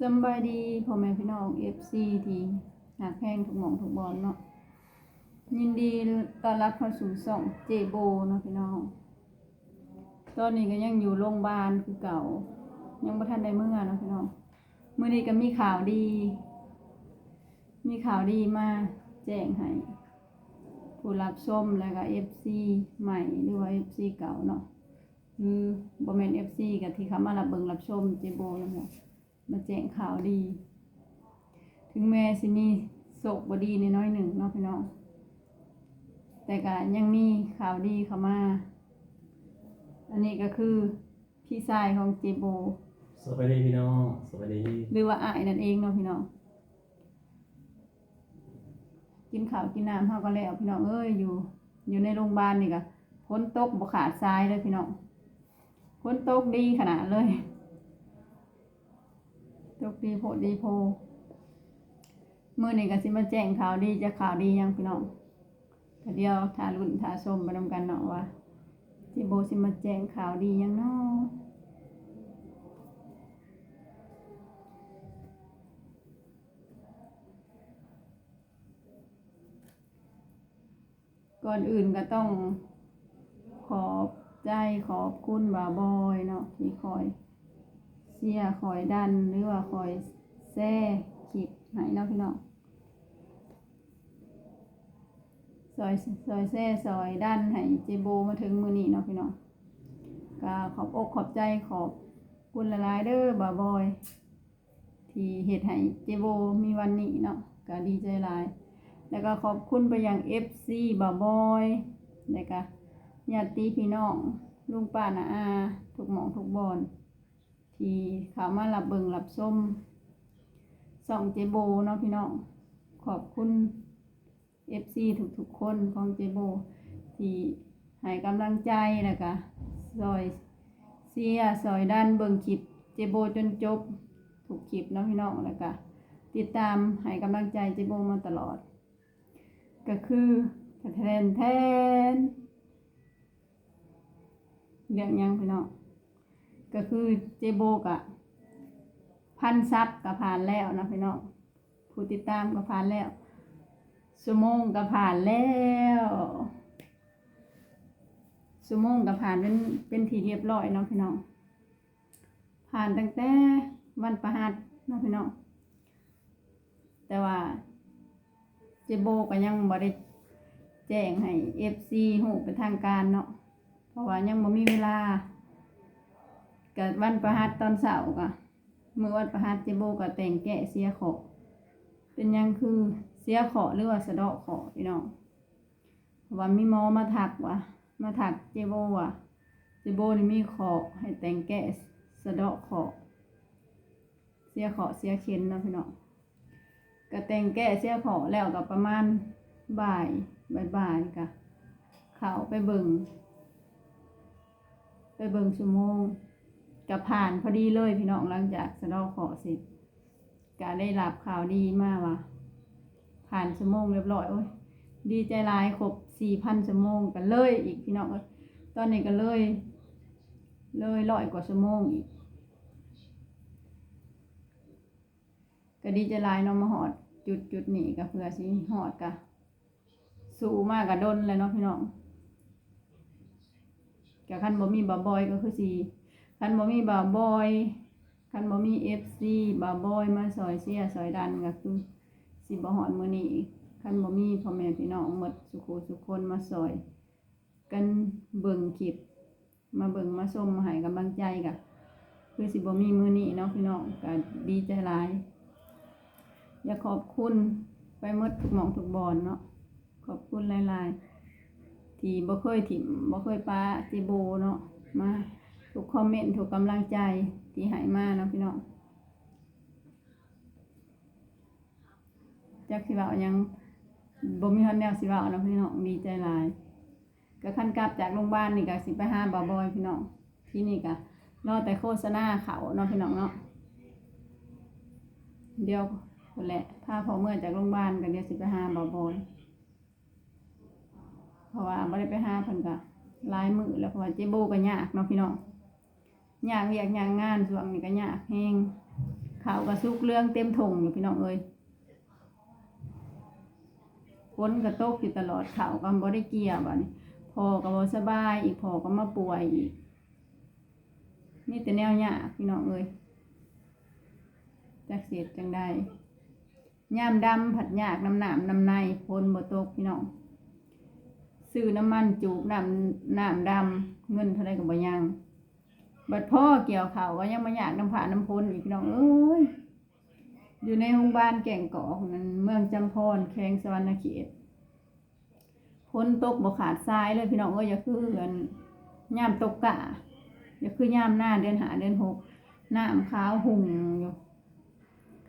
สำบายดีพ่อแม่พี่น้อง FC ทีหากแพงทุกหมองทุกบอลเนาะยินดีต้อนรับเข้าสู่ช่องเจโบเนาะพี่น้อง ตอนนี้ก็ยังอยู่โรงพยาบาลคือเก่า ยังบ่ทันได้เมื่อเนาะพี่น้องมื้อนี้ก็มีข่าวดี มีข่าวดีมาแจ้งให้ผู้รับชมแล้วก็ FC ใหม่หรือว่า FC เก่าเนาะคือบ่แม่น FC กับที่เขามารับเบิงรับชมเจโบนั่นแหละ มาแจ้งข่าวดี ถึงแม้สิมีโศกบดีในน้อยๆหนึ่งเนาะพี่น้อง แต่ก็ยังมีข่าวดีเข้ามา อันนี้ก็คือพี่ชายของเจโบ สวัสดีพี่น้องสวัสดีหรือว่าอ้ายนั่นเองเนาะพี่น้อง กินข้าวกินน้ำเฮาก็แล้วพี่น้องเอ้ยอยู่ อยู่ในโรงพยาบาลนี่ก็ฝนตกบ่ขาดทรายเลยพี่น้องฝนตกดีขนาดเลย ตกดีโพดีโพมื้อนี้ก็สิมาแจ้งข่าวดีจะข่าวดียังพี่น้องก็เดียวทารุ่นทาชมไปนำกันเนาะว่าจิโบสิมาแจ้งข่าวดียังเนาะก่อนอื่นก็ต้องขอบใจขอบคุณบาบอยเนาะที่คอย เสียคอยดันหรือว่าคอยแซ่คลิปให้เนาะพี่น้องซอยซอยแซ่ซอยดันให้เจโบมาถึงมือนี้เนาะพี่น้องก็ขอบอกขอบใจขอบคุณหลายเด้อบาบอย ที่เฮ็ดให้เจโบมีวันนี้เนาะก็ดีใจหลาย แล้วก็ขอบคุณไปยัง FC บาบอยแล้วก็ญาติพี่น้องลุงป้านาอาทุกหมองทุกบอน ที่เขามารับเบิงรับส้มส่องเจโบเนาะพี่น้องขอบคุณ FC ทุกๆคนของเจโบ ที่ให้กำลังใจแล้วก็ซอยเสียซอยด้านเบิงคลิปเจโบจนจบถูกคลิปเนาะพี่น้องแล้วก็ติดตามให้กำลังใจเจโบมาตลอด ก็คือแทนแทนเรื่องยังพี่น้อง ก็คือเจโบกะพันซับกับผ่านแล้วนะพี่น้องผู้ติดตามก็ผ่านแล้วสมงก็ผ่านแล้วสมงก็ผ่านเป็นเป็นทีเรียบร้อยเนาะพี่น้องผ่านตั้งแต่วันประหัสเนาะพี่น้องแต่ว่าเจโบก็ยังบ่ได้แจ้งให้ FC ฮู้เป็นทางการเนาะเพราะว่ายังบ่มีเวลา กับวันประหัสตอนเช้าก็มื้อวันประหัสเจโบก็แต่งแกะเสียขอเป็นยังคือเสียขอหรือว่าสะเดาะขอพี่น้องเพราว่ามีหมอมาทักว่ามาทักเจโบว่าเจโบนี่มีขอให้แต่งแกะสะเดาะขอเสียขอเสียเข็นนะพี่น้องก็แต่งแก้เสียขอแล้วก็ประมาณบ่ายบ่ายบ่ายก็เขาไปเบิ่งไปเบิ่งชั่วโมง ก็ผ่านพอดีเลยพี่น้องหลังจากสะดอกขอเสร็จก็ได้รับข่าวดีมากว่าผ่านชั่วโมงเรียบร้อยโอ้ยดีใจหลายครบสี่พันชั่วโมงกันเลยอีกพี่น้องตอนนี้ก็เลย เลยร้อยกว่าชั่วโมงอีกก็ดีใจหลายเนาะมาหอดจุดจุดนี้ก็เพื่อสิหอดกะสู้มากกะดนเลยเนาะพี่น้องกะคันบ่มีบ่บอยก็คือสิ คันบ่มีบาบอยคันบ่มี FC บ่าบอยมาซอยเสียซอยดันก็คือสิบ่หอดมื้อนี้คันบ่มีพ่อแม่พี่น้องหมดสุขสุขคนมาซอย กันเบิ่งคลิปมาเบิ่งมาชมมาให้กำลังใจกะคือสิบ่มีมื้อนี้เนาะพี่น้องก็ดีใจหลายอยากขอบคุณไปหมดทุกหมองทุกบอนเนาะขอบคุณหลาย ๆ ที่บ่เคยถิ่มบ่เคยปาจิโบเนาะมา ทุกคอมเมนต์ทุกกำลังใจที่ให้มาเนาะพี่น้องจักสิเว้ายังบ่มีฮอนแนวสิเว้าเนาะพี่น้องดีใจหลายก็คันกลับจากโรงพยาบาลนี่ก็สิไปหาบ่าวบอยพี่น้องที่นี่ก็รอแต่โฆษณาเขาเนาะพี่น้องเนาะเดี๋ยวคนแหละถ้าพอเมื่อจากโรงพยาบาลก็เดี๋ยวสิไปหาบ่าวบอยเพราะว่าบ่ได้ไปหาเพิ่นก็ลายมือแล้วเพราะว่าเจโบก็ยากเนาะพี่น้อง ยากเรียกยากงานช่วงนี้ก็ยากแฮงข้าวกระซุกเรื่องเต็มถงอยู่พี่น้องเอ้ยฝนกระตกอยู่ตลอดข้าวก็บ่ได้เกี่ยวบัดนี้พอก็บ่สบายอีกพอก็มาป่วยอีกนี่แต่แนวยากพี่น้องเอ้ยจักเสียดจังได้ยามดำผัดยากน้ำหนามน้ำในฝนบ่ตกพี่น้องซื้อน้ำมันจูบน้ำน้ำดำเงินเท่าไรก็บ่ยัง บัดพ่อเกี่ยวเขาวก็ยังมาอยากน้ำผ่าน้ำพลอีกพี่น้องเอ้ยอยู่ในโรงพยาบาลแก่งกอกนั่นเมืองจำพรแขวงสวรรณเขตพ้นตกบ่ขาดทรายเลยพี่น้องเอ้ยอย่าคือเอนย่ามตกกะอย่าคือย่ามหน้าเดือนหาเดือนหกน้ำขาวหุ่งอยู่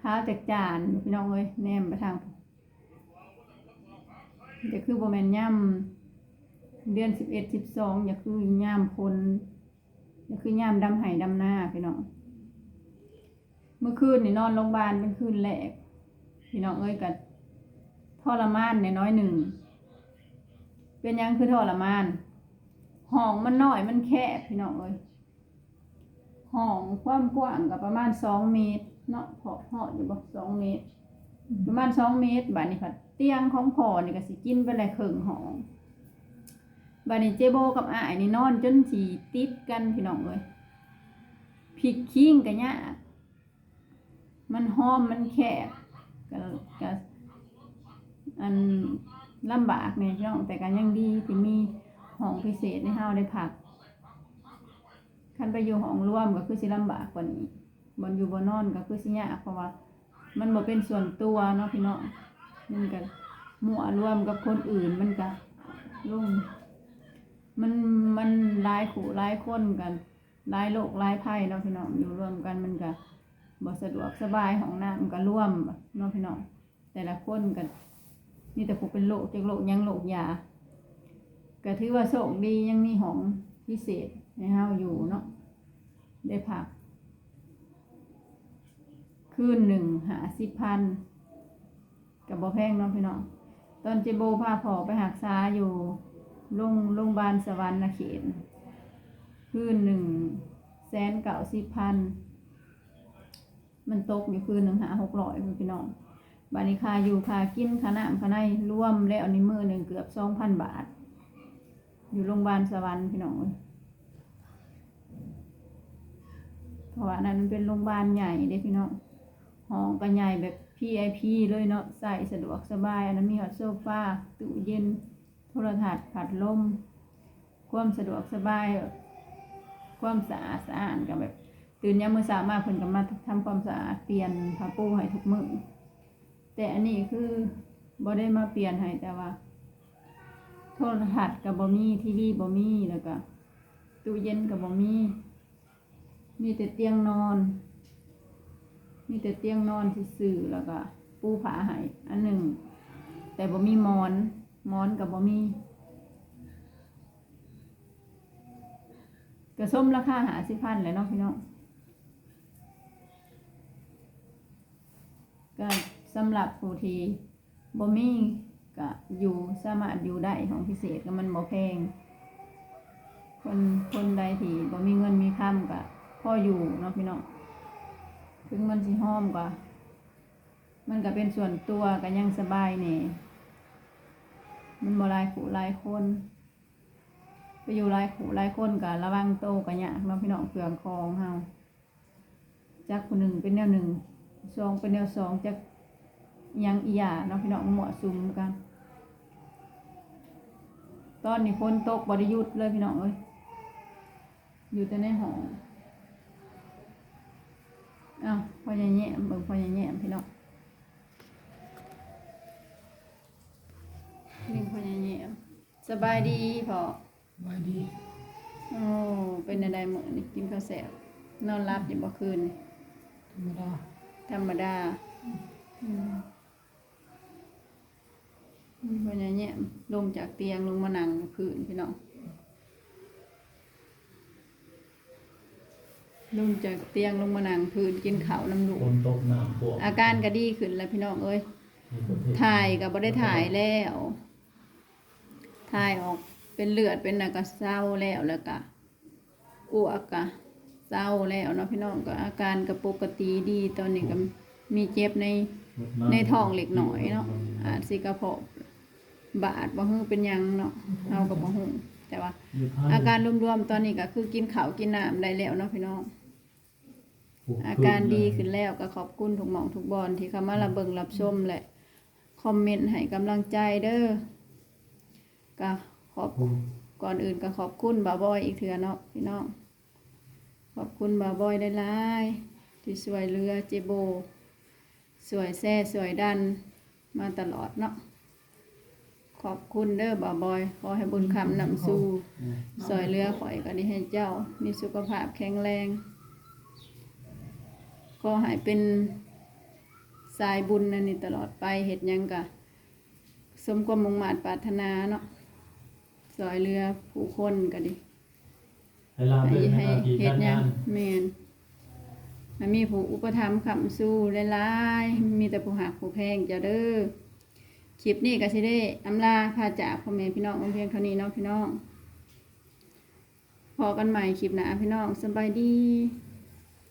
ขาวแจกจานอยู่พี่น้องเอ้ยแนมไปทางอย่าคือบ่แม่นย่ำเดือนสิบเอ็ดสิบสองอย่าคือย่ามพล นี่คือย่ามดำไห้ดำหน้าพี่น้องเมื่อคืนนี่นอนโรงพยาบาลเป็นคืนแรกพี่น้องเอ้ยกับทรมานในน้อยหนึ่งเป็นยังคือทรมานห้องมันน้อยมันแคบพี่น้องเอ้ยห้องความกว้างกับประมาณสองเมตรเนาะพอหออยู่บ่สองเมตร ประมาณสองเมตรบาดนี้ค่ะเตียงของพ่อนี่ก็สิกินไปเลยครึ่งห้อง บาดนี้เจโบกับอ้ายนี่นอนจนสีติดกันพี่น้องเอ้ยพลิกคิงกันยากมันห้อมมันแคบก็ก็อันลำบากเนี่ยพี่น้องแต่กันยังดีที่มีห้องพิเศษในเฮาได้พักคันไปอยู่ห้องร่วมก็คือสิลำบากกว่านี้บนอยู่บนนอนก็คือสิยากเพราะว่า มันบ่เป็นส่วนตัวเนาะพี่น้องมันก็มั่วรวมกับคนอื่นมันก็ลุ่ม มันมันหลายขู่หลายคนกันหลายโรคหลายภัยเนาะพี่น้องอยู่รวมกันมันก็บ่สะดวกสบายของน้ำก็ร่วมเนาะพี่น้องแต่ละคนกันนี่แต่ผู้เป็นโรคจากโรคยังโรคยาก็ถือว่าโชคดียังมีของพิเศษให้เฮาอยู่เนาะได้พักคืนหนึ่งหาสิบพันกับบ่แพงเนาะพี่น้องตอนเจโบพาพอไปหักษาอยู่ โรงโรงพยาบาลสวรรค์เขตคืนหนึ่งแสนเก้าสิบพัน มันตกอยู่คืนหนึ่งหาหกร้อยพี่น้องบานิคาอยู่คากินคาน้ำคาในร่วมแล้วนี่มือหนึ่งเกือบสองพันบาท อยู่โรงพยาบาลสวรรค์พี่น้องเพราะว่านั้นมันเป็นโรงพยาบาลใหญ่เด้พี่น้องห้องก็ใหญ่แบบ PIP เลยเนาะใส่สะดวกสบายอันนั้นมีฮอตโซฟาตู้เย็น ทรทัศน์ผัดลม ความสะดวกสบาย ความสะอาดสะอาดกับแบบ ตื่นยามมื้อเช้ามาเพิ่นก็มาทำความสะอาดเปลี่ยนผ้าปูให้ทุกมื้อแต่อันนี้คือบ่ได้มาเปลี่ยนให้แต่ว่า โทรทัศน์ก็บ่มีทีวีบ่มีแล้วก็ตู้เย็นก็บ่มี มีแต่เตียงนอน มีแต่เตียงนอนซื่อแล้วก็ ปูผ้าให้อันหนึ่ง แต่บ่มีหมอน หมอนกับบ่มีกระส้มราคาหาสิพันแหล้วเนาะพี่น้องก็สำหรับผู้ที่บ่มีก็อยู่สามารถอยู่ได้ของพิเศษก็มันบ่แพง คนคนใดที่บ่มีเงินมีค่ำก็พ่ออยู่เนาะพี่น้องถึงมันสิห้อมก็มันก็เป็นส่วนตัวก็ยังสบายแหน่ มันบ่หลายขู่หลายคน ไปอยู่หลายขู่หลายคนก็ระวังโตวก็ยากเนาพี่น้องเครื่องคองเฮาจักคนหนึ่งเป็นแนวหนึ่งสองเป็นแนวสองจักยังอีหยาเนาะพี่น้องเหมาะสุมกัน ตอนนี้ฝนตกบริยุทธ์เลยพี่น้องเอ้ยอยู่แต่ในห้องอ้าวพอใหญ่แย่เบิ่งพอใหญ่แย่พี่น้อง นี่พอยังเงียบ สบายดีพอไว้ดีโอ้เป็นอะไรหมดนี่กินข้าวแสบนอนรับอยู่บ่คืนนี่ธรรมดาธรรมดาอืมนี่พอยังเงียบลงจากเตียงลงมานั่งอยู่พื้นพี่น้องลงจากเตียงลงมานั่งพื้นกินข้าวน้ำหลูฝนตกน้ำท่วมอาการก็ดีขึ้นแล้วพี่น้องเอ้ยในประเทศถ่ายก็บ่ได้ถ่ายแล้ว ถ่ายออกเป็นเลือดเป็นน่ะก็เศร้าแล้วแล้วก็อ้วกก็เศร้าแล้วเนาะพี่น้องก็อาการก็ปกติดีตอนนี้ก็มีเจ็บในในท้องเล็กน้อยเนาะอาจสิกระเพาะบาดบ่ฮู้เป็นหยังเนาะเฮาก็บ่ฮู้แต่ว่า อาการรวมๆตอนนี้ก็คือกินข้าวกินน้ำได้แล้วเนาะพี่น้อง อาการดีขึ้นแล้วก็ขอบคุณทุกหมองทุกบอลที่เข้ามารับเบิ่งรับชมและคอมเมนต์ให้กำลังใจเด้อ ก็ขอบก่อนอื่นก็ขอบคุณบาบอยอีกเถื่อเนาะพี่น้อง ขอบคุณบาบอยได้หลายๆที่สวยเรือเจโบ สวยแซ่สวยดันมาตลอดเนาะขอบคุณเด้อบาบอย ขอให้บุญคำนำสู่สอยเรือข่อยก็ดีให้เจ้า มีสุขภาพแข็งแรงก็ให้เป็นสายบุญนั่นนี่ตลอดไปเห็ดหยังกะ สมความมุ่งมาตรปรารถนาเนาะ สอยเรือผู้คนก็ดีให้ลาให้ด้วยนะให้ครับที่เห็ดการหยังงานแมนให้มีผู้อุปถัมภ์คำสู้หลายๆมีแต่ผู้หักผู้แพงเจ้าเด้อคลิปนี้ก็สิได้อำลาพาจากพ่อแม่พี่น้องเอาเพียงเท่านี้เนาะพี่น้องพอกันใหม่คลิปหน้าพี่น้องสบายดี